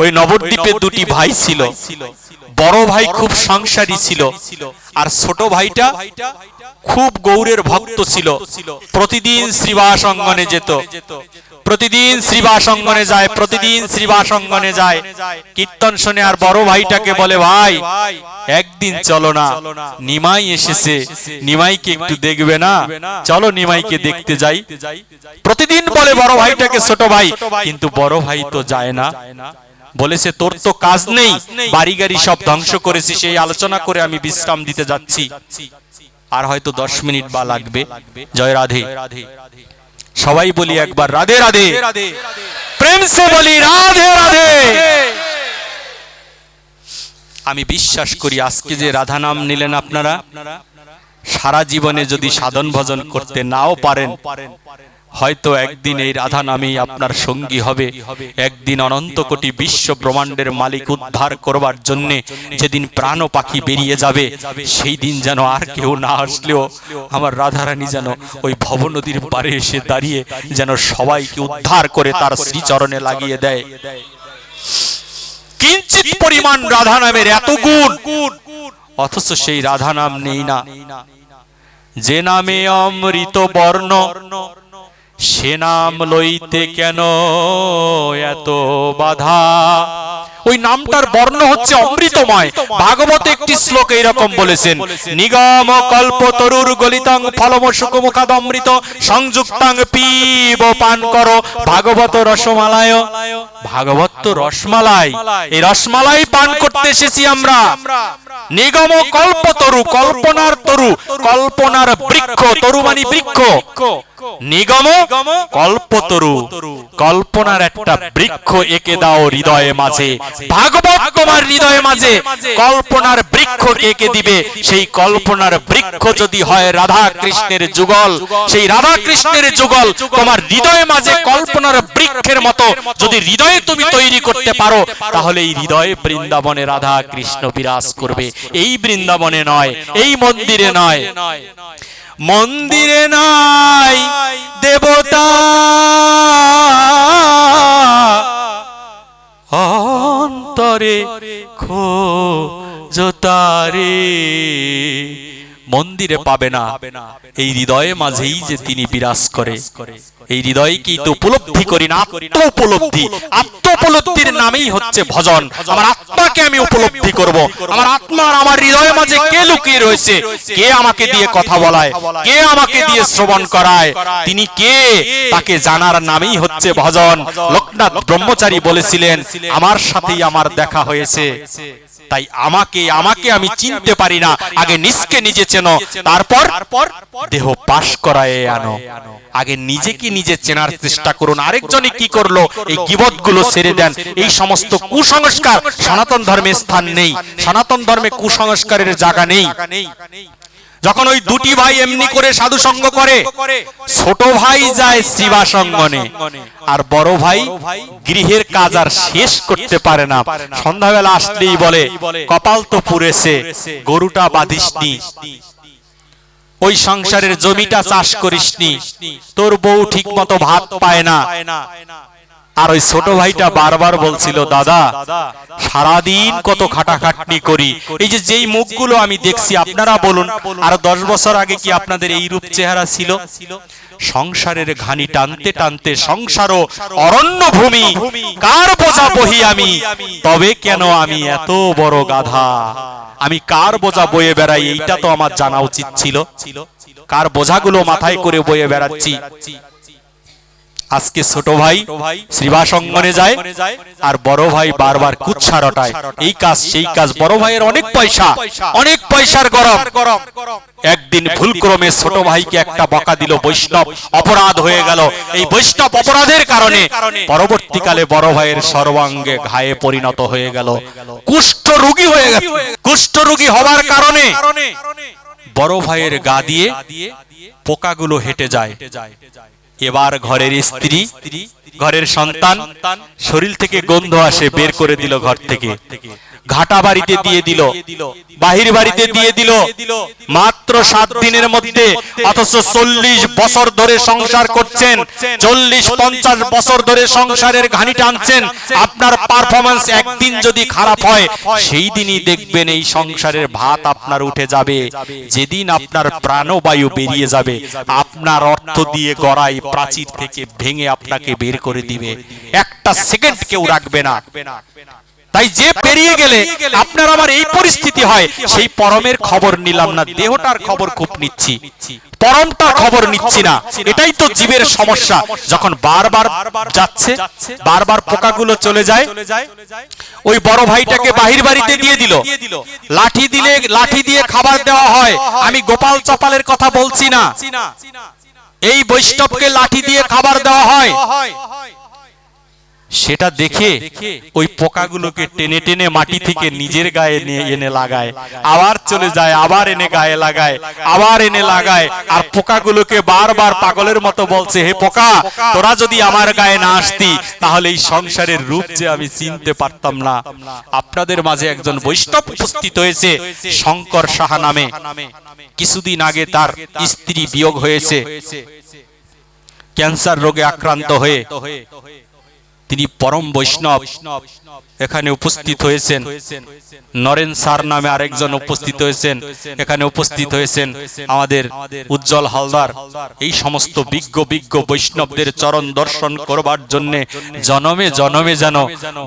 ওই নবদ্বীপে দুটি ভাই ছিল। বড় ভাই খুব সংসারী ছিল আর ছোট ভাইটা খুব গৌরের ভক্ত ছিল। প্রতিদিন শ্রীবাস অঙ্গনে যেত। প্রতিদিন শ্রীবাস অঙ্গনে যায় প্রতিদিন শ্রীবাস অঙ্গনে যায়। কীর্তন শুনে আর বড় ভাইটাকে বলে ভাই একদিন চলো না। নিমাই এসেছে। নিমাইকে একটু দেখবে না। চলো নিমাইকে দেখতে যাই। প্রতিদিন বলে বড় ভাইটাকে ছোট ভাই। কিন্তু বড় ভাই তো যায় না। বলেছে তোর তো কাজ নেই বাড়ি গাড়ি সব ধ্বংস করেছি সেই আলোচনা করে আমি বিশ্রাম দিতে যাচ্ছি। আর হয়তো দশ মিনিট বা লাগবে। জয় রাধে। সবাই বলি একবার রাধে রাধে। প্রেম সে বলি রাধে। রাধে। আমি বিশ্বাস করি আজকে যে রাধা নাম নিলেন আপনারা সারা জীবনে যদি সাধন ভজন করতে নাও পারেন হয়তো একদিন এই রাধা নামেই আপনার সঙ্গী হবে। একদিন অনন্ত কোটি বিশ্ব ব্রহ্মাণ্ডের মালিক উদ্ধার করবার জন্য যেদিন প্রাণ পাখি বেরিয়ে যাবে, সেই দিন যেন আর কেউ না আসলেও আমার রাধারানী যেন ওই ভব নদীর পারে এসে দাঁড়িয়ে যেন সবাইকে উদ্ধার করে তার শ্রীচরণে লাগিয়ে দেয়। কিঞ্চিত পরিমাণ রাধা নামের এত গুণ, অথচ সেই রাধা নাম নেই না। যে নামে অমৃত বর্ণ সে নাম লইতে কেন এত বাধা? ওই নামটার বর্ণ হচ্ছে অমৃতময়। ভাগবত একটি শ্লোক এইরকম বলেছেন, নিগম কল্প তরুর গলিতং ফলম সুকমুখাদ অমৃত, সংযুক্তাং পিব পান করো ভাগবত রসমালায়। ভাগবত তো রসমালাই, এই রসমালাই পান করতে এসেছি আমরা। নিগম কল্প তরু, কল্পনার তরু, কল্পনার বৃক্ষ তরু মানে বৃক্ষ। নিগম কল্পতরু। কল্পনার একটা বৃক্ষ এঁকে দাও হৃদয়ে মাঝে। ভাগবত তোমার হৃদয়ে মাঝে। কল্পনার বৃক্ষ এঁকে দিবে? সেই কল্পনার বৃক্ষ যদি হয় রাধা কৃষ্ণের যুগল। সেই রাধা কৃষ্ণের যুগল তোমার হৃদয়ে মাঝে কল্পনার বৃক্ষের মতো। যদি হৃদয়ে তুমি তৈরি করতে পারো তাহলে এই হৃদয়ে বৃন্দাবনে রাধা কৃষ্ণ বিরাজ করবে। এই বৃন্দাবনে নয় এই মন্দিরে নয়। মন্দিরে নাই দেবতা। অন্তরে খোজতারে মন্দিরে পাবে না। এই হৃদয়ে মাঝেই যে তিনি বিরাজ করে। এই হৃদয়কেই তো উপলব্ধি করি না? আত্ম উপলব্ধি আত্ম উপলব্ধির নামেই হচ্ছে ভজন। আমার আত্মাকে আমি উপলব্ধি করব। আমার আত্মার আমার হৃদয়ের মাঝে কে লুকিয়ে রয়েছে? কে আমাকে দিয়ে কথা বলায়? কে আমাকে দিয়ে শ্রবণ করায়? তিনি কে? তাকে জানার নামেই হচ্ছে ভজন। লোকনাথ ব্রহ্মচারী বলেছিলেন, আমার সাথেই আমার দেখা হয়েছে। তাই আমাকে আমাকে আমি চিনতে পারি না। আগে নিজকে নিজে চেনো। তারপর দেহ পাশ করায় আনো। আগে নিজেকে নিজে চেনার চেষ্টা করুন। আরেকজনে কি করল? এই গিবতগুলো ছেড়ে দেন। এই সমস্ত কুসংস্কার সনাতন ধর্মে স্থান নেই। সনাতন ধর্মে কুসংস্কারের জায়গা নেই। যখন ওই দুটি ভাই এমনি করে সাধু সঙ্গ করে ছোট ভাই যায় শ্রীবাসঙ্গনে আর বড় ভাই গৃহের কাজ আর শেষ করতে পারে না। সন্ধ্যাবেলা আসলেই বলে কপাল তো পুড়েছে গরুটা বাঁধিসনি। ওই সংসারের জমিটা চাষ করিসনি। তোর বউ ঠিক মতো ভাত পায় না। আর ওই ছোট ভাইটা বারবার বলছিল দাদা সারাদিন কত খাটাখাটনি করি। এই যে যেই মুখগুলো আমি দেখছি আপনারা বলুন আর দশ বছর আগে কি আপনাদের এই রূপ চেহারা ছিল? সংসারের ঘানি টানতে টানতে সংসারও অরণ্য ভূমি কার বোঝা বহি আমি? তবে কেন আমি এত বড় গাধা? আমি কার বোঝা বয়ে বেড়াই? এইটা তো আমার জানা উচিত ছিল। কার বোঝাগুলো মাথায় করে বয়ে বেড়াচ্ছি? আজকে ছোট ভাই শ্রীবাস অঙ্গনে যায় আর বড় ভাই বারবার কুচ্ছা রটায় এই কাজ, সেই কাজ। বড় ভাইয়ের অনেক পয়সা, অনেক পয়সার গরম। একদিন ভুলক্রমে ছোট ভাইকে একটা বকা দিল বৈষ্ণব অপরাধ হয়ে গেল। এই বৈষ্ণব অপরাধের কারণে পরবর্তীকালে বড় ভাইয়ের সর্বাঙ্গে ঘায়ে পরিণত হয়ে গেল। কুষ্ঠ রোগী হয়ে গেল। কুষ্ঠ রোগী হবার কারণে বড় ভাইয়ের গা দিয়ে পোকাগুলো হেঁটে যায়। এবার ঘরের স্ত্রী ঘরের সন্তান শরীর থেকে গন্ধ আসে বের করে দিল ঘর থেকে। ঘাটা বাড়িতে দিয়ে দিল। বাহির বাড়িতে দিয়ে দিল। মাত্র সাত দিনের মধ্যে অথচ চল্লিশ বছর ধরে সংসার করছেন। চল্লিশ পঞ্চাশ বছর ধরে সংসারের ঘানি টানছেন। আপনার পারফরমেন্স একদিন যদি খারাপ হয় সেই দিনই দেখবেন এই সংসারের ভাত আপনার উঠে যাবে। যেদিন আপনার প্রাণবায়ু বেরিয়ে যাবে আপনার অর্থ দিয়ে গড়াই প্রাচীর থেকে ভেঙে আপনাকে বের করে দিবে। একটা সেকেন্ড কেউ রাখবে না। তাই যে পেরিয়ে গেলে আপনার আমার এই পরিস্থিতি হয় সেই পরমের খবর নিলাম না দেহটার খবর খুব নিচ্ছি। পরমটার খবর নিচ্ছি না এটাই তো জীবের সমস্যা। যখন বারবার যাচ্ছে বারবার পোকাগুলো চলে যায় ওই বড় ভাইটাকে বাহির বাড়িতে দিয়ে দিল। লাঠি দিলে লাঠি দিয়ে খাবার দেওয়া হয়। আমি গোপাল চপালের কথা বলছি না। এই বৈষ্ণবকে লাঠি দিয়ে খাবার দেওয়া হয়। সেটা দেখে ওই পোকাগুলোকে টেনে টেনে মাটি থেকে নিজের গায়ে নিয়ে এনে লাগায়। আবার চলে যায়, আবার এনে গায়ে লাগায়, আবার এনে লাগায়। আর পোকাগুলোকে বারবার পাগলের মতো বলছে, হে পোকা, তোরা যদি আমার গায়ে না আসতি, তাহলে এই সংসারের রূপ যে আমি চিনতে পারতাম না। আপনাদের মাঝে একজন বৈষ্ণব উপস্থিত হয়েছে, শঙ্কর সাহা নামে। কিছুদিন আগে তার স্ত্রী বিয়োগ হয়েছে। ক্যান্সার রোগে আক্রান্ত হয়ে। তিনি পরম বৈষ্ণব। এখানে উপস্থিত হয়েছেন নরেন স্যার নামে আরেকজন উপস্থিত হয়েছেন। এখানে উপস্থিত হয়েছেন আমাদের উজ্জ্বল হালদার। এই সমস্ত বিজ্ঞ বিজ্ঞ বৈষ্ণবদের চরণ দর্শন করবার জন্য জনমে জনমে যেন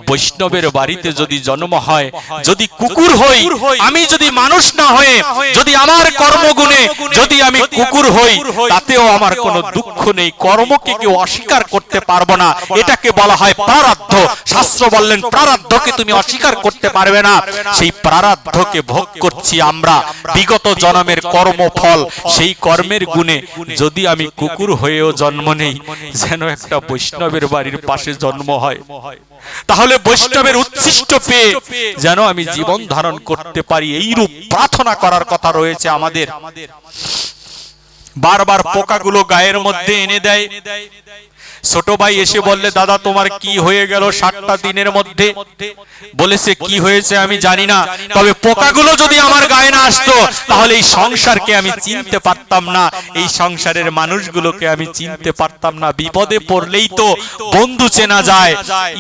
বৈষ্ণবের বাড়িতে যদি জন্ম হয়, যদি কুকুর হই, আমি যদি মানুষ না হয়ে, যদি আমার কর্মগুণে যদি আমি কুকুর হই, তাতেও আমার কোনো দুঃখ নেই, কর্মকে কেউ অস্বীকার করতে পারব না। এটাকে বলা হয় প্রারাব্ধ শাস্ত্র বললেন প্রারাব্ধকে তুমি অস্বীকার করতে পারবে না। সেই প্রারাব্ধকে ভোগ করছি আমরা। বিগত জন্মের কর্মফল, সেই কর্মের গুণে যদি আমি কুকুর হয়েও জন্ম নেই, যেন একটা বৈষ্ণবের বাড়ির পাশে জন্ম হয়। তাহলে বৈষ্ণবের উচ্ছিষ্ট পেয়ে যেন আমি জীবন ধারণ করতে পারি। এই রূপ প্রার্থনা করার কথা রয়েছে আমাদের। বারবার পোকাগুলো গায়ের মধ্যে এনে দেয়। ছোট ভাই এসে বললে, দাদা, তোমার কি হয়ে গেল সাতটা দিনের মধ্যে? বলেছে, কি হয়েছে আমি জানি না। তবে পোকাগুলো যদি আমার গায়ে না আসতো, তাহলে এই সংসারকে আমি চিনতে পারতাম না। এই সংসারের মানুষগুলোকে আমি চিনতে পারতাম না। বিপদে পড়লেই তো বন্ধু চেনা যায়।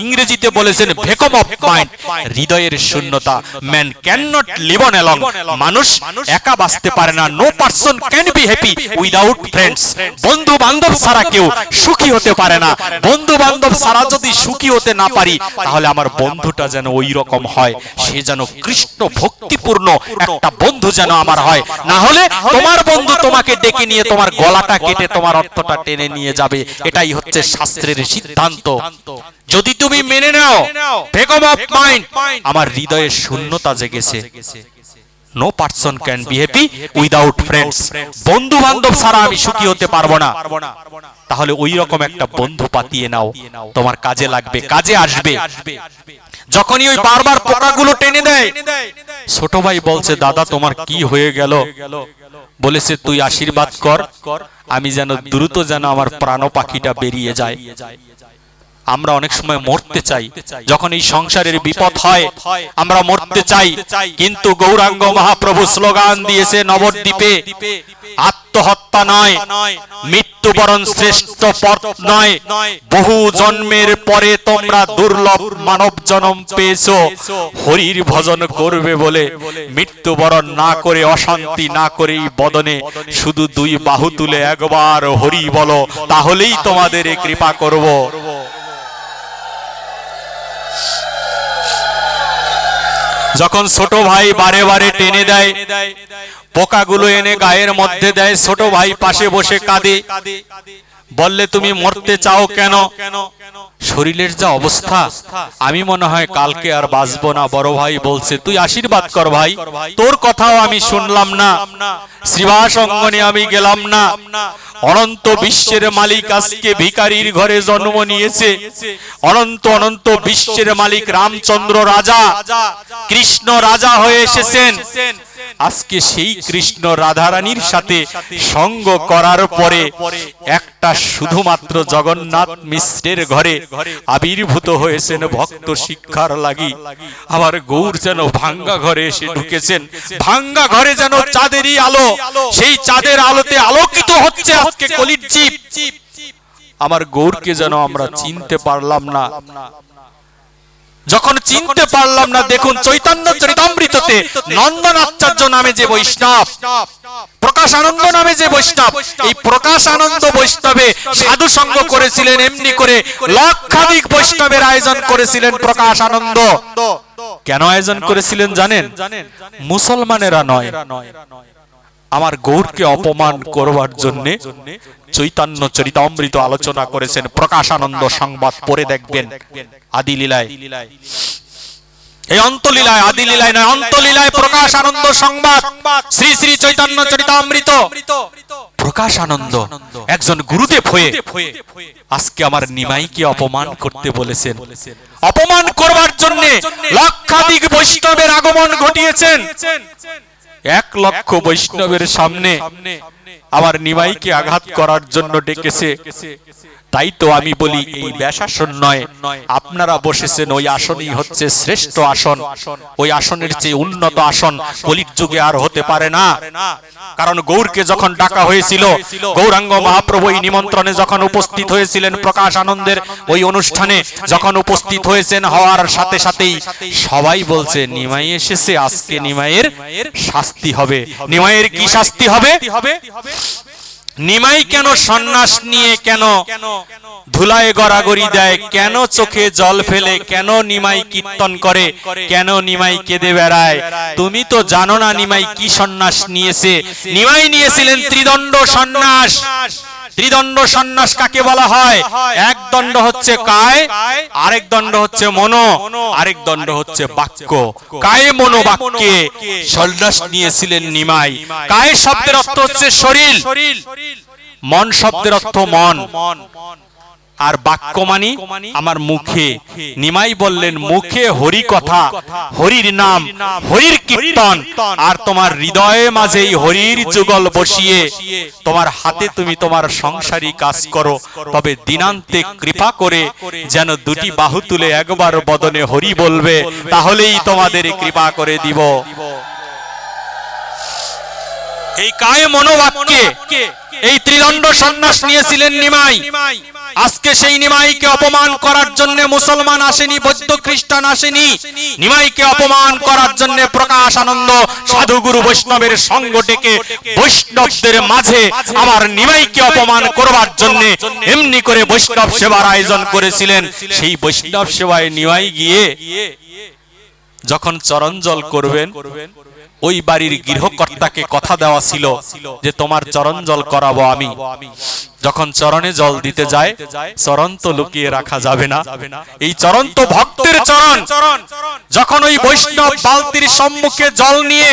ইংরেজিতে বলেছেন ভেকম অফ মাইন্ড হৃদয়ের শূন্যতা। Man can not live on along মানুষ একা বাঁচতে পারে না। No person can be happy without friends বন্ধু বান্ধব ছাড়া কেউ সুখী হতে পারে না। বন্ধু বান্ধব ছাড়া যদি সুখী হতে না পারি তাহলে আমার বন্ধুটা যেন ওই রকম হয় সে যেন কৃষ্ণ ভক্তিপূর্ণ একটা বন্ধু যেন আমার হয়। না হলে তোমার বন্ধু তোমাকে ডেকে নিয়ে তোমার গলাটা কেটে তোমার অর্থটা টেনে নিয়ে যাবে। এটাই হচ্ছে শাস্ত্রের সিদ্ধান্ত। যদি তুমি মেনে নাও বেগম অফ মাইন্ড আমার হৃদয়ে শূন্যতা জেগেছে। No person can be happy without friends বন্ধু বান্ধব ছাড়া আমি সুখী হতে পারব না। তাহলে ওই রকম একটা বন্ধু পাতিয়ে নাও। তোমার কাজে লাগবে কাজে আসবে। যখনই ওই বারবার পোকাগুলো টেনে দেয় ছোট ভাই বলছে দাদা তোমার কি হয়ে গেল? বলেছে তুই আশীর্বাদ কর। আমি যেন দ্রুত যেন আমার প্রাণ পাখিটা বেরিয়ে যায়। আমরা অনেক সময় মরতে চাই। যখন এই সংসারের বিপদ হয় আমরা মরতে চাই। কিন্তু গৌরাঙ্গ মহাপ্রভু স্লোগান দিয়েছে নবদ্বীপে। আত্মহত্যা নয়, মৃত্যুবরণ শ্রেষ্ঠ পথ নয়, বহু জন্মের পরে তোমরা দুর্লভ মানব জন্ম পেয়েছ, হরির ভজন করবে বলে, মৃত্যুবরণ না করে অশান্তি না করেই বদনে, শুধু দুই বাহু তুলে একবার হরি বলো, তাহলেই তোমাদের কৃপা করব। যখন ছোট ভাই বারে বারে টেনে দেয়, পোকাগুলো এনে গায়ের মধ্যে দেয়, ছোট ভাই পাশে বসে কাঁদে। বললে তুমি মরতে চাও কেন? শরীরের যা অবস্থা আমি মনে হয় কালকে আর বাঁচবো না বড় ভাই বলছে তুই আশীর্বাদ কর ভাই। তোর কথাও আমি শুনলাম না। শ্রীবাস অঙ্গনে আমি গেলাম না। অনন্ত বিশ্বের মালিক আজকে ভিকারির ঘরে জন্ম নিয়েছে। অনন্ত অনন্ত বিশ্বের মালিক রামচন্দ্র রাজা। কৃষ্ণ রাজা হয়ে এসেছেন। আজকে সেই কৃষ্ণ রাধারানীর সাথে সঙ্গ করার পরে একটা শুধুমাত্র জগন্নাথ মিশ্রের ঘরে আবির্ভূত হয়েছেন ভক্ত শিক্ষার লাগি। আমার গৌর যেন ভাঙ্গা ঘরে এসে ঢুকেছেন। ভাঙ্গা ঘরে যেন চাঁদেরই আলো, সেই চাঁদের আলোতে আলোকিত হচ্ছে আজকে কলির জীব। আমার গৌরকে যেন আমরা চিনতে পারলাম না। যখন চিনতে পারলাম না দেখুন চৈতন্য চরিতামৃততে নন্দন আচার্য নামে যে বৈষ্ণব প্রকাশ আনন্দ নামে যে বৈষ্ণব এই প্রকাশ আনন্দ বৈষ্ণবে সাধু সঙ্গ করেছিলেন এমনি করে লক্ষাধিক বৈষ্ণবের আয়োজন করেছিলেন প্রকাশ আনন্দ। কেন আয়োজন করেছিলেন জানেন? মুসলমানেরা নয়। আমার গৌরকে অপমান করবার জন্য চৈতন্য চরিতামৃত আলোচনা করেছেন প্রকাশানন্দ সংবাদ পড়ে দেখবেন। আদি লীলায় এই অন্তলীলায় আদি লীলায় নয় অন্তলীলায় প্রকাশ আনন্দ সংবাদ। শ্রী শ্রী চৈতন্য চরিতামৃত। প্রকাশ আনন্দ একজন গুরুদেব হয়ে আজকে আমার নিমাইকে অপমান করতে বলেছেন। অপমান করবার জন্য লক্ষাধিক বৈষ্ণবের আগমন ঘটিয়েছেন। এক লক্ষ বৈষ্ণবের সামনে আমার নিমাইকে আঘাত করার জন্য ডেকেছে। তাই তো আমি বলি এই ব্যাসাসন নয়। আপনারা বসেছেন ওই আসনই হচ্ছে শ্রেষ্ঠ আসন। ওই আসনের চেয়ে উন্নত আসন কলির যুগে আর হতে পারে না। কারণ গৌরকে যখন ডাকা হয়েছিল গৌরাঙ্গ মহাপ্রভু এই নিমন্ত্রণে যখন উপস্থিত হয়েছিলেন প্রকাশ আনন্দের ওই অনুষ্ঠানে যখন উপস্থিত হয়েছেন হওয়ার সাথে সাথেই সবাই বলছে নিমাই এসেছে আজকে নিমাইয়ের শাস্তি হবে। নিমাইয়ের কি শাস্তি হবে? নিমাই কেন সন্ন্যাস নিয়ে কেন ধুলায় গড়াগড়ি দেয়? কেন চোখে জল ফেলে? কেন নিমাই কীর্তন করে? কেন নিমাই কেঁদে বেড়ায়? তুমি তো জানো না নিমাই কি সন্ন্যাস নিয়েছে? নিমাই নিয়েছিলেন ত্রিদণ্ড সন্ন্যাস। ত্রিদণ্ড সন্ন্যাস কাকে বলা হয়? এক দণ্ড হচ্ছে কায় আরেক দণ্ড হচ্ছে মনো আরেক দণ্ড হচ্ছে বাক্য। কায়ে মনো বাক্যে সন্ন্যাস নিয়েছিলেন নিমাই। কায় শব্দের অর্থ হচ্ছে শরীর। মন শব্দের অর্থ মন। আর বাক্য মানি আমার মুখে। নিমাই বললেন মুখে হরি কথা হরির নাম হরির কীর্তন। আর তোমার হৃদয়ে মাঝেই হরির যুগল বসিয়ে তোমার হাতে তুমি তোমার সংসারী কাজ করো তবে দিনান্তে কৃপা করে যেন দুটি বাহু তুলে একবার বদনে হরি বলবে তাহলেই তোমাদের কৃপা করে দিব। এই কায়ে মনোবাক্যে এই ত্রিদণ্ড সন্ন্যাস নিয়েছিলেন নিমাই। আজকে সেই নিমাইকে অপমান করার জন্য মুসলমান আসেনি বৌদ্ধ খ্রিস্টান আসেনি। নিমাইকে অপমান করার জন্য প্রকাশ আনন্দ সাধুগুরু বৈষ্ণবের সঙ্গ ডেকে বৈষ্ণবদের মাঝে আমার নিমাইকে অপমান করবার জন্য এমনি করে বৈষ্ণব সেবার আয়োজন করেছিলেন। সেই বৈষ্ণব সেবায় নিমাই গিয়ে যখন চরঞ্জল করবেন ওই বাড়ির গৃহকর্তাকে কথা দেওয়া ছিল যে তোমার চরণ জল করাবো আমি। যখন চরণে জল দিতে যায় চরণ তো লুকিয়ে রাখা যাবে না। এই চরণ তো ভক্তের চরণ। যখন ওই বৈষ্ণব বালতির সম্মুখে জল নিয়ে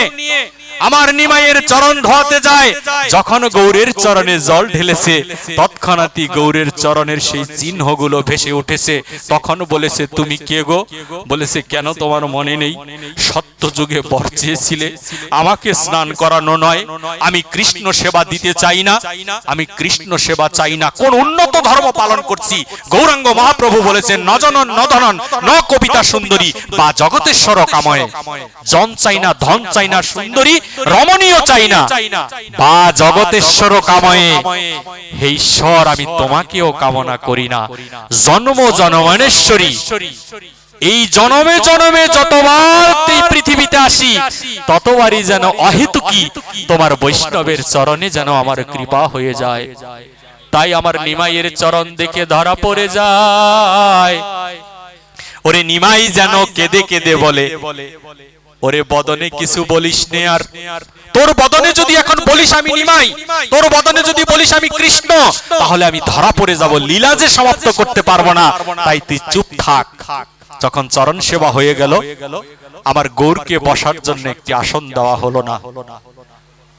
আমার নিমাইয়ের চরণ ধোয়াতে যায়। যখন গৌরের চরণে জল ঢেলেছে, তৎক্ষণাৎই গৌরের চরণের সেই চিহ্নগুলো ভেসে উঠেছে। তখন বলেছে, তুমি কে গো? বলেছে, কেন তোমার মনে নেই? সত্য যুগে বর চেয়েছিলে আমাকে স্নান করানো নয়। আমি কৃষ্ণ সেবা দিতে চাই না। আমি কৃষ্ণ সেবা চাই না। কোন উন্নত ধর্ম পালন করছি। গৌরাঙ্গ মহাপ্রভু বলেছেন, নজনন, নধনন, ন কবিতা সুন্দরী বা জগতেশ্বর কাময়ে। জন চাই না, ধন চাই না সুন্দরী রমণীয় চাই না বা জগতেশ্বর কাময়ে। হে ঈশ্বর আমি তোমাকেও কামনা করি না। জন্ম জনমানেশ্বরী। এই জনমে জনমে যতবার এই পৃথিবীতে আসি ততবারই যেন অহেতুকি তোমার বৈষ্ণবের চরণে যেন আমার কৃপা হয়ে যায়। তাই আমার নিমাইয়ের চরণ দেখে ধরা পড়ে যায়। ওরে নিমাই যেন কেঁদে কেঁদে বলে। ওরে বদনে কিছু বলিস নে আর। তোর বদনে যদি এখন বলিস আমি নিমাই, তোর বদনে যদি বলিস আমি কৃষ্ণ, তাহলে আমি ধরা পড়ে যাব, লীলা যে সমাপ্ত করতে পারব না, তাই তুই চুপ থাক। যখন চরণ সেবা হয়ে গেল, আমার গৌরকে বসার জন্য একটি আসন দেওয়া হলো না।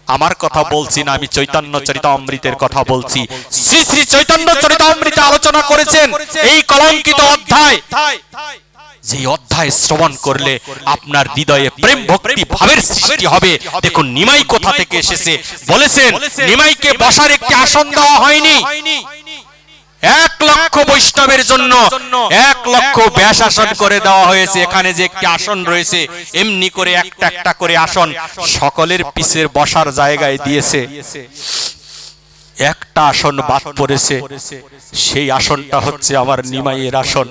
আমার কথা বলছি না আমি চৈতন্য চরিতামৃতের কথা বলছি। শ্রী শ্রী চৈতন্য চরিতামৃতে আলোচনা করেছেন এই কলঙ্কিত অধ্যায়। যে অধ্যায় শ্রবণ করলে আপনার হৃদয়ে প্রেম ভক্তি, ভাবের সৃষ্টি হবে। দেখুন, নিমাই কোথা থেকে এসেছে? বলেছেন, নিমাইকে বসার একটি আসন দেওয়া হয়নি। এক লক্ষ বৈষ্ণবের জন্য এক লক্ষ ব্যাস আসন করে দেওয়া হয়েছে। এখানে যে একটি আসন রয়েছে, এমনি করে একটা একটা করে আসন সকলের পিছের বসার জায়গায় দিয়েছে। একটা আসন বাদ পড়েছে। সেই আসনটা হচ্ছে আমার নিমাইয়ের আসন।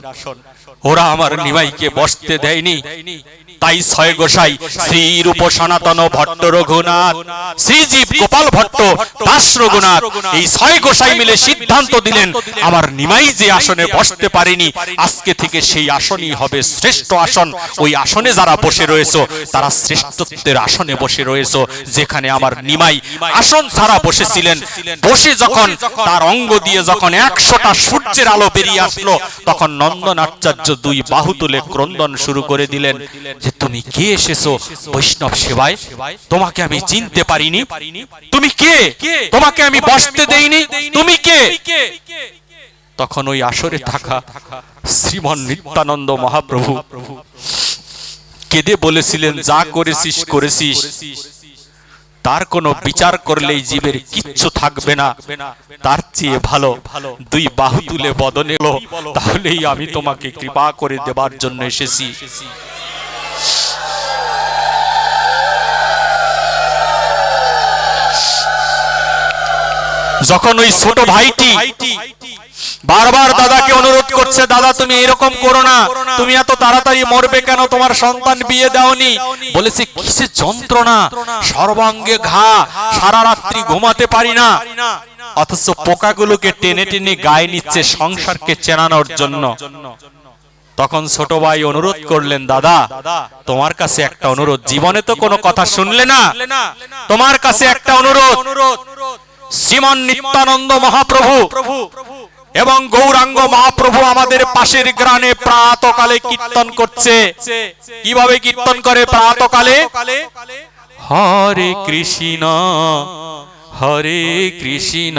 ওরা আমার নিমাইকে বসতে দেয়নি। তাই ছয় গোসাই শ্রী রূপ সনাতন ভট্ট রঘুনাথ, শ্রীজীব গোপাল ভট্ট, দাস রঘুনাথ, এই ছয় গোসাই মিলে সিদ্ধান্ত দিলেন, আমার নিমাই যে আসনে বসতে পারেনি, আজকে থেকে সেই আসনই হবে শ্রেষ্ঠ আসন। ওই আসনে যারা বসে রয়েছে, তারা শ্রেষ্ঠত্বের আসনে বসে রয়েছে, যেখানে আমার নিমাই আসন ছাড়া বসেছিলেন। বসে যখন তার অঙ্গ দিয়ে যখন একশোটা সূর্যের আলো বেরিয়ে আসলো, তখন নন্দন আচার্য দুই বাহু তুলে ক্রন্দন শুরু করে দিলেন যে তুমি কে এসেছ বৈষ্ণব সেবায়? তোমাকে আমি চিনতে পারিনি। তুমি কে? তোমাকে আমি বসতে দেইনি। তুমি কে? তখন ওই আসরে থাকা শ্রীমন নিত্যানন্দ মহাপ্রভু কেঁদে বলেছিলেন যা করেছিস। করেছিস। তার কোনো বিচার করলেই জীবের কিচ্ছু থাকবে না। তার চেয়ে ভালো দুই বাহু তুলে বদনে এলো। তাহলেই আমি তোমাকে কৃপা করে দেবার জন্য এসেছি। যখন ওই ছোট ভাইটি বারবার দাদাকে অনুরোধ করছে, দাদা, তুমি এরকম করো না। তুমি এত তাড়াতাড়ি মরবে কেন? তোমার সন্তান বিয়ে দাওনি। বলেছে, কিসে যন্ত্রণা? সর্বাঙ্গে ঘা। সারা রাত্রি ঘুমাতে পারি না। অথচ পোকাগুলোকে টেনে টেনে গায়ে নিচ্ছে সংসারকে চেনানোর জন্য। তখন ছোট ভাই অনুরোধ করলেন, দাদা, তোমার কাছে একটা অনুরোধ। জীবনে তো কোনো কথা শুনলে না। তোমার কাছে একটা অনুরোধ। শ্রীমন নিত্যানন্দ মহাপ্রভু এবং গৌরাঙ্গ মহাপ্রভু আমাদের পাশের গ্রামে প্রাতকালে কীর্তন করছে। কীভাবে কীর্তন করে প্রাতকালে? হরে কৃষ্ণ হরে কৃষ্ণ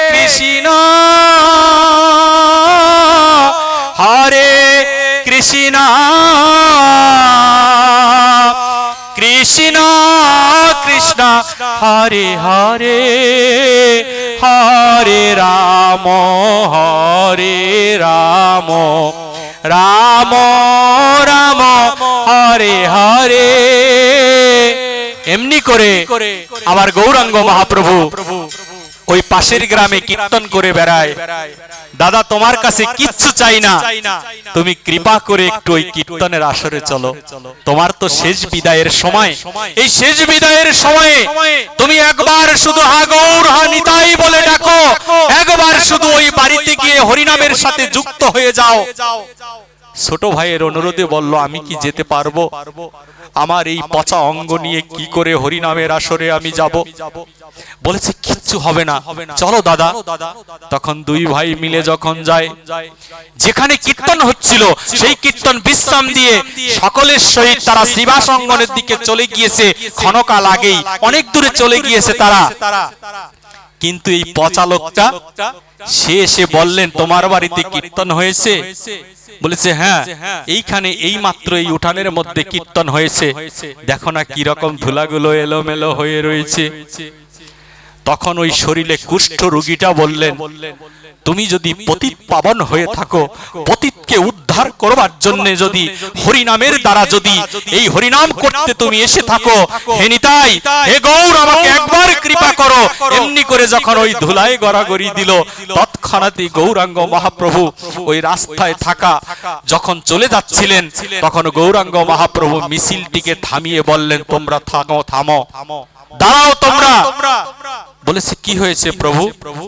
হরে হরে হরে রাম হরে রাম রাম রাম হরে হরে। এমনি করে আমার গৌরাঙ্গ মহাপ্রভু ওই পাশের গ্রামে কীর্তন করে বেড়ায়। দাদা, তোমার কাছে কিচ্ছু চাই না। তুমি কৃপা করে একটু ওই কীর্তনের আসরে চলো। তোমার তো শেষ বিদায়ের সময়। এই শেষ বিদায়ের সময়ে তুমি একবার শুধু হা গৌর হা নিতাই বলে ডাকো। একবার শুধু ওই বাড়িতে গিয়ে হরিনামের সাথে যুক্ত হয়ে যাও। ছোট ভাইয়ের অনুরোধে বলল, আমি কি যেতে পারব? আমার এই পচা অঙ্গ নিয়ে কি করে হরিনামের আসরে আমি যাব? বলেছে, কিচ্ছু হবে না। চলো দাদা। তখন দুই ভাই মিলে যখন যায়, যেখানে কীর্তন হচ্ছিল, সেই কীর্তন বিশ্রাম দিয়ে সকলের সহিত তারা শ্রীবাস অঙ্গনের দিকে চলে গিয়েছে। ক্ষণকাল আগেই, অনেক দূরে চলে গিয়েছে তারা। কিন্তু এই পচা লোকটা সে এসে বললেন, তোমার বাড়িতে কীর্তন হয়েছে? বলেছে হ্যাঁ এইখানে এই মাত্র এই উঠানের মধ্যে কীর্তন হয়েছে। দেখো না কি রকম ধুলাগুলো এলোমেলো হয়ে রয়েছে। তখন ওই শরীরে কুষ্ঠ রোগীটা বললেন তুমি যদি পতিত পাবন হয়ে থাকো, পতিতকে উদ্ধার করবার জন্য যদি হরিনামের দ্বারা যদি এই হরিনাম করতে তুমি এসে থাকো, হে নিতাই, হে গৌর, আমাকে একবার কৃপা করো। এমনি করে যখন ওই ধুলায় গড়াগড়ি দিল, তৎক্ষণাৎই গৌরাঙ্গ মহাপ্রভু ওই রাস্তায় থাকা, যখন চলে যাচ্ছিলেন, তখন গৌরাঙ্গ মহাপ্রভু মিছিলটিকে থামিয়ে বললেন, তোমরা থামো থামো। দাঁড়াও তোমরা। বলেছে, কি হয়েছে প্রভু? প্রভু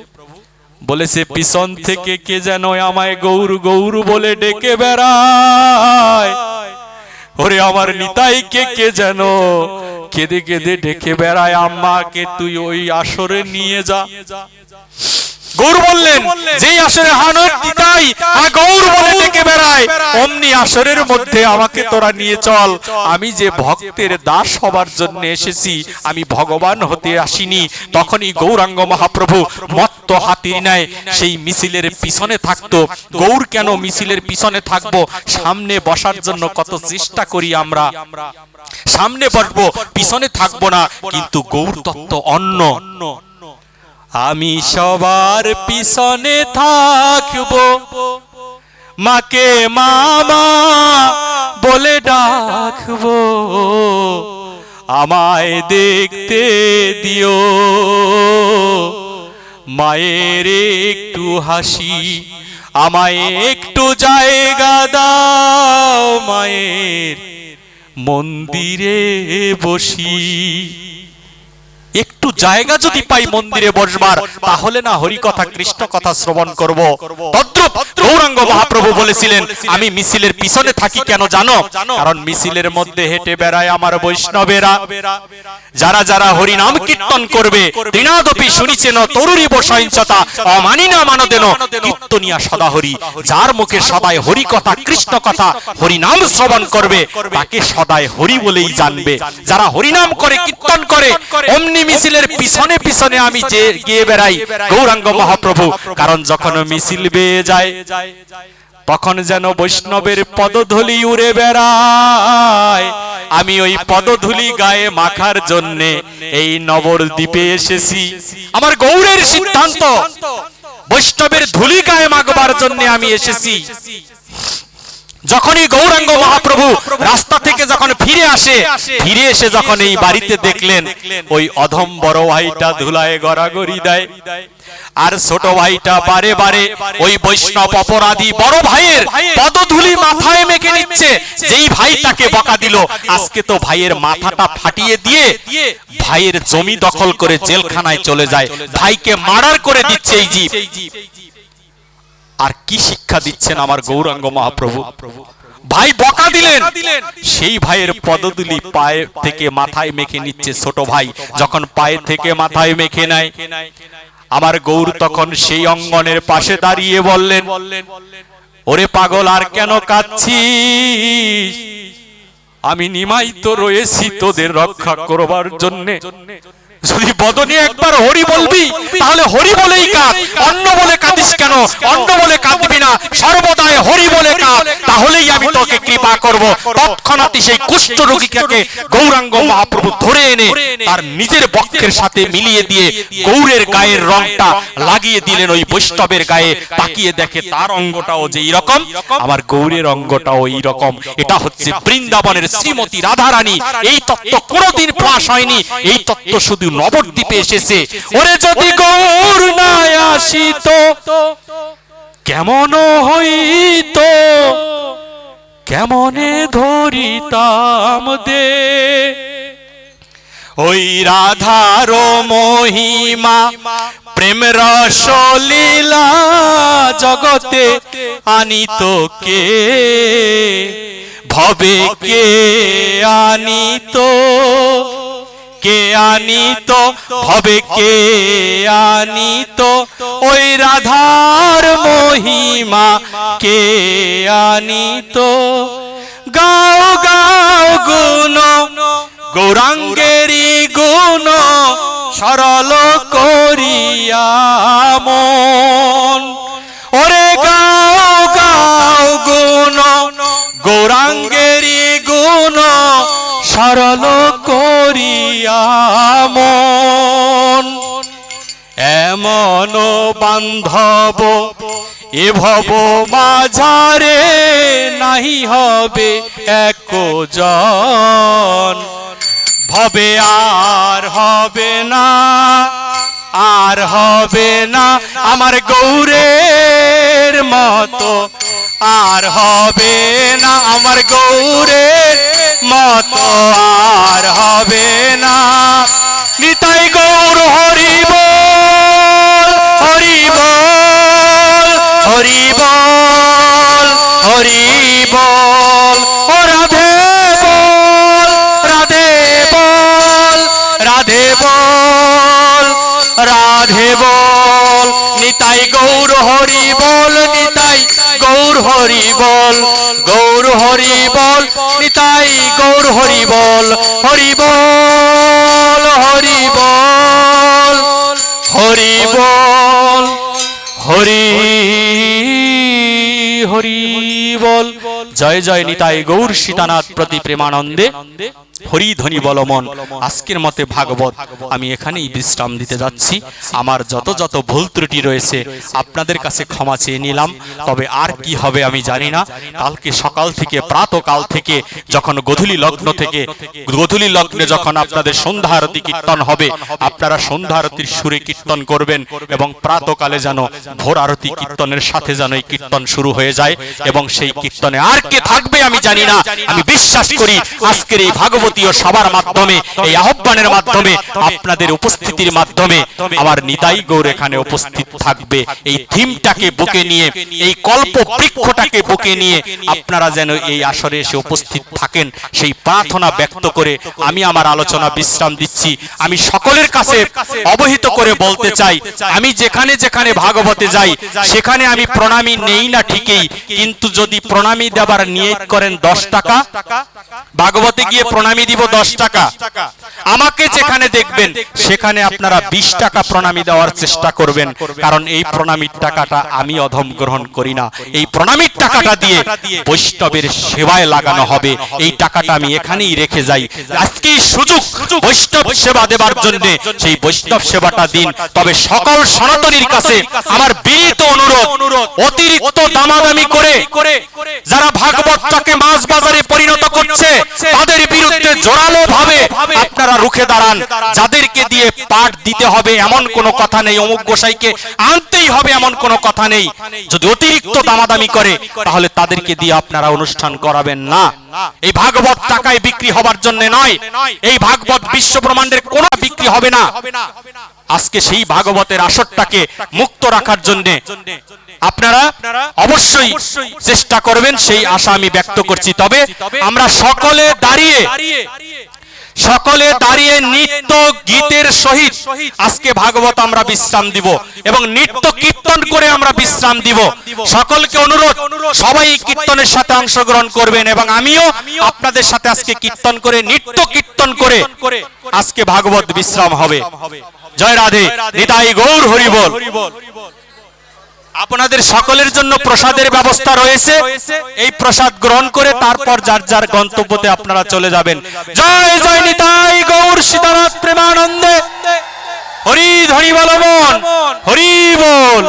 বলেছে পিছন থেকে কে যেন আমায় গৌর গৌর বলে ডেকে বেড়ায়। ওরে আমার নিতাই কে কে যেন কেঁদে কেঁদে ডেকে বেড়ায় আম্মাকে তুই ওই আসরে নিয়ে যা। গৌর বললেন যেই আসরে হানত দিতাই আ গৌর বলে ডেকে বেড়ায়। অমনি আসরের মধ্যে আমাকে তোরা নিয়ে চল। আমি যে ভক্তের দাস হবার জন্য এসেছি আমি ভগবান হতে আসিনি। তখনই গৌরাঙ্গ মহাপ্রভু মত্ত হাতির নেয় সেই মিছিলের পিছনে থাকতো। গৌর কেন মিছিলের পিছনে থাকব? সামনে বসার জন্য কত চেষ্টা করি আমরা? সামনে বসবো পিছনে থাকব না। কিন্তু গৌর তত্ত্ব অন্য। আমি সবার পিছনে থাকব। মাকে মামা বলে ডাকবো। আমায় দেখতে দিও। মায়ের একটু হাসি, আমায় একটু জায়গা দাও। মায়ের মন্দিরে বসি। একটু জায়গা যদি পাই মন্দিরে বসবার তাহলে না হরি কথা কৃষ্ণ কথা শ্রবণ করব। তদ্রুপ গৌরাঙ্গ মহাপ্রভু বলেছিলেন আমি মিছিলের পিছনে থাকি কেন জানো? কারণ মিছিলের মধ্যে হেঁটে বেড়ায় আমার বৈষ্ণবেরা। যারা যারা হরি নাম কীর্তন করবে দিনাদপি শুনিছেন তরুরী বসহিংসতা অমানি না মানদেন কীর্তনিয়া সদা হরি। যার মুখে সদায় হরি কথা কৃষ্ণ কথা হরি নাম শ্রবণ করবে। তাকে সদায় হরি বলেই জানবে। যারা হরি নাম করে কীর্তন করে অমনি মিছিলের পিছনে পিছনে আমি যে গিয়ে বেড়াই, গৌরাঙ্গ মহাপ্রভু। কারণ যখন মিছিল বেয়ে যায়, তখন যেন বৈষ্ণবের পদধূলি উড়ে বেড়ায়। আমি ওই পদধূলি গায়ে মাখার জন্যে এই নবদ্বীপে এসেছি। আমার গৌরের সিদ্ধান্ত, বৈষ্ণবের ধুলি গায়ে মাখবার জন্য আমি এসেছি। যখনই গৌরাঙ্গ মহাপ্রভু রাস্তা থেকে যখন ফিরে আসে ফিরে এসে যখন এই বাড়িতে দেখলেন ওই অধম বড় ভাইটা ধুলায় গড়াগড়ি দেয়। আর ছোট ভাইটা বারে বারে ওই বৈষ্ণব অপরাধী বড় ভাইয়ের পদধূলি মাথায় মেখে নিচ্ছে যেই ভাই তাকে বকা দিল। আজকে তো ভাইয়ের মাথাটা ফাটিয়ে দিয়ে ভাইয়ের জমি দখল করে জেলখানায় চলে যায়। ভাইকে মার্ডার করে দিচ্ছে এই জীব। আর কি শিক্ষা দিচ্ছেন আমার গৌরাঙ্গ মহাপ্রভু? ভাই বকা দিলেন। সেই ভাইয়ের পদতুলি পায়ে থেকে মাথায় মেখে নিচ্ছে ছোট ভাই। যখন পায়ে থেকে মাথায় মেখে নেয়, আমার গৌর তখন সেই অঙ্গনের পাশে দাঁড়িয়ে বললেন, ওরে পাগল, আর কেন কাঁদছিস? আমি নিমাই তো রয়েছি তোদের রক্ষা করবার জন্যে। যদি বদনে একবার হরি বলবি, তাহলে হরি বলেই কাঁদ অন্য বলে কাঁদিস কেন? অন্য বলে কাঁদবি না। সর্বদাই হরি বলে কাঁদ তাহলেই আমি তোকে কৃপা করব। তৎক্ষণাৎ সেই কুষ্ঠ রোগীকে গৌরাঙ্গ মহাপ্রভু ধরে এনে তার নিজের বক্ষের সাথে মিলিয়ে দিয়ে গৌরের গায়ের রংটা লাগিয়ে দিলেন ওই বৈষ্ণবের গায়ে। তাকিয়ে দেখে তার অঙ্গটাও যে এইরকম আমার গৌরের অঙ্গটাও এই রকম এটা হচ্ছে বৃন্দাবনের শ্রীমতী রাধারানী। এই তত্ত্ব কোনোদিন ফাঁস হয়নি। এই তত্ত্ব শুধু নবদ্বীপে এসেছে। ওরে যদি গৌর না আসিত কেমন হইত? কেমনে ধরিতাম দে? ওই রাধার মহিমা প্রেম রস লীলা জগতে আনিত কে? ভবে কে আনিত? কে আনিত? হবে কে আনিত? ওই রাধার মহিমা কে আনিত? গাও গাও গুণ গৌরাঙ্গেরি গুণ, সরল করিয়া ওরে গাও গাও গুণ গৌরাঙ্গেরি গুণ, সরল করিয়া মন। এমন বান্ধব, এ ভব মাঝারে নাহি হবে একজন। ভবে আর হবে না, আর হবে না আমার গৌরের মতো। আর হবে না আমার গৌরের মতো। হরি বল গৌর হরি বল, নিতাই গৌর হরি বল হরি বল হরি বল হরি বল, হরি হরি বল। জয় জয় নিতাই গৌর সীতানাথ প্রতি প্রেমানন্দে। হরি ধ্বনি বলমন, আজকের মতে ভাগবত, আমি এখানেই বিশ্রাম দিতে যাচ্ছি। আমার যত যত ভুল ত্রুটি রয়েছে, আপনাদের কাছে ক্ষমা চেয়ে নিলাম। তবে আর কি হবে আমি জানি না। কালকে সকাল থেকে, প্রাতকাল থেকে, যখন গধূলি লগ্ন থেকে, গধূলি লগ্নে যখন আপনাদের সন্ধ্যা আরতি কীর্তন হবে, আপনারা সন্ধ্যা আরতির সুরে কীর্তন করবেন এবং প্রাতকালে যেন ভোর আরতি কীর্তনের সাথে যেন এই কীর্তন শুরু হয়ে যায় এবং সেই কীর্তনে আর কে থাকবে আমি জানি না। আমি বিশ্বাস করি আজকের এই ভাগবতীয় সবার মাধ্যমে এই আহ্বানের মাধ্যমে আপনাদের উপস্থিতির মাধ্যমে আমার নিতাই গৌর এখানে উপস্থিত থাকবে। এই থিমটাকে বুকে নিয়ে এই কল্প বৃক্ষটাকে বুকে নিয়ে আপনারা যেন এই আসরে এসে উপস্থিত থাকেন সেই প্রার্থনা ব্যক্ত করে আমি আমার আলোচনা বিশ্রাম দিচ্ছি। আমি সকলের কাছে অবহিত করে বলতে চাই আমি যেখানে যেখানে ভাগবতে যাই সেখানে আমি প্রণামী নেই না ঠিকই কিন্তু যদি প্রণামী দেবার নিয়ত করেন দশ টাকা। ভাগবতে গিয়ে প্রণামী দিব দশ টাকা। আমাকে যেখানে দেখবেন, সেখানে আপনারা বিশ টাকা প্রণামী দেওয়ার চেষ্টা করবেন। কারণ এই প্রণামীর টাকাটা আমি অধম গ্রহণ করি না। এই প্রণামীর টাকাটা দিয়ে বৈষ্ণবের সেবায় লাগানো হবে। এই টাকাটা আমি এখানেই রেখে যাই। আজকে সুযোগ বৈষ্ণব সেবা দেবার জন্য। সেই বৈষ্ণব সেবাটা দিন। তবে সকল সনাতনীর কাছে আমার বিনীত অনুরোধ, অতিরিক্ত দামাদামি করে, যারা ভাগবতটাকে মাছ বাজারে পরিণত করছে, তাদের বিরুদ্ধে জোরালো ভাবে আপনারা রুখে দাঁড়ান। যাদেরকে দিয়ে পাঠ দিতে হবে এমন কোনো কথা নেই, অমুক গোসাইকে আনতেই হবে এমন কোনো কথা নেই। যদি অতিরিক্ত দামাদামি করে, তাহলে তাদেরকে দিয়ে আপনারা অনুষ্ঠান করাবেন না। এই ভাগবত টাকায় বিক্রি হবার জন্য নয়, এই ভাগবত বিশ্ব ব্রহ্মাণ্ডের কোনো বিক্রি হবে না। আজকে সেই ভাগবতের আসরটাকে মুক্ত রাখার জন্য আপনারা অবশ্যই চেষ্টা করবেন সেই আশা আমি ব্যক্ত করছি। তবে আমরা সকলে দাঁড়িয়ে সকলে দাঁড়িয়ে নিত্য গীতের সহিত আজকে ভাগবত আমরা বিশ্রাম দিব এবং নিত্য কীর্তন করে আমরা বিশ্রাম দিব। সকলকে অনুরোধ সবাই কীর্তনের সাথে অংশগ্রহণ করবেন এবং আমিও আপনাদের সাথে আজকে কীর্তন করে নিত্য কীর্তন করে আজকে ভাগবত বিশ্রাম হবে। জয় রাধে। নিতাই গৌর হরিবল। আপনাদের সকলের জন্য প্রসাদের ব্যবস্থা রয়েছে। এই প্রসাদ গ্রহণ করে তারপর যার যার গন্তব্যতে আপনারা চলে যাবেন। জয় জয় নিতাই গৌর সীতানাথ প্রেমানন্দে। হরি ধরি বলবন, হরি বল।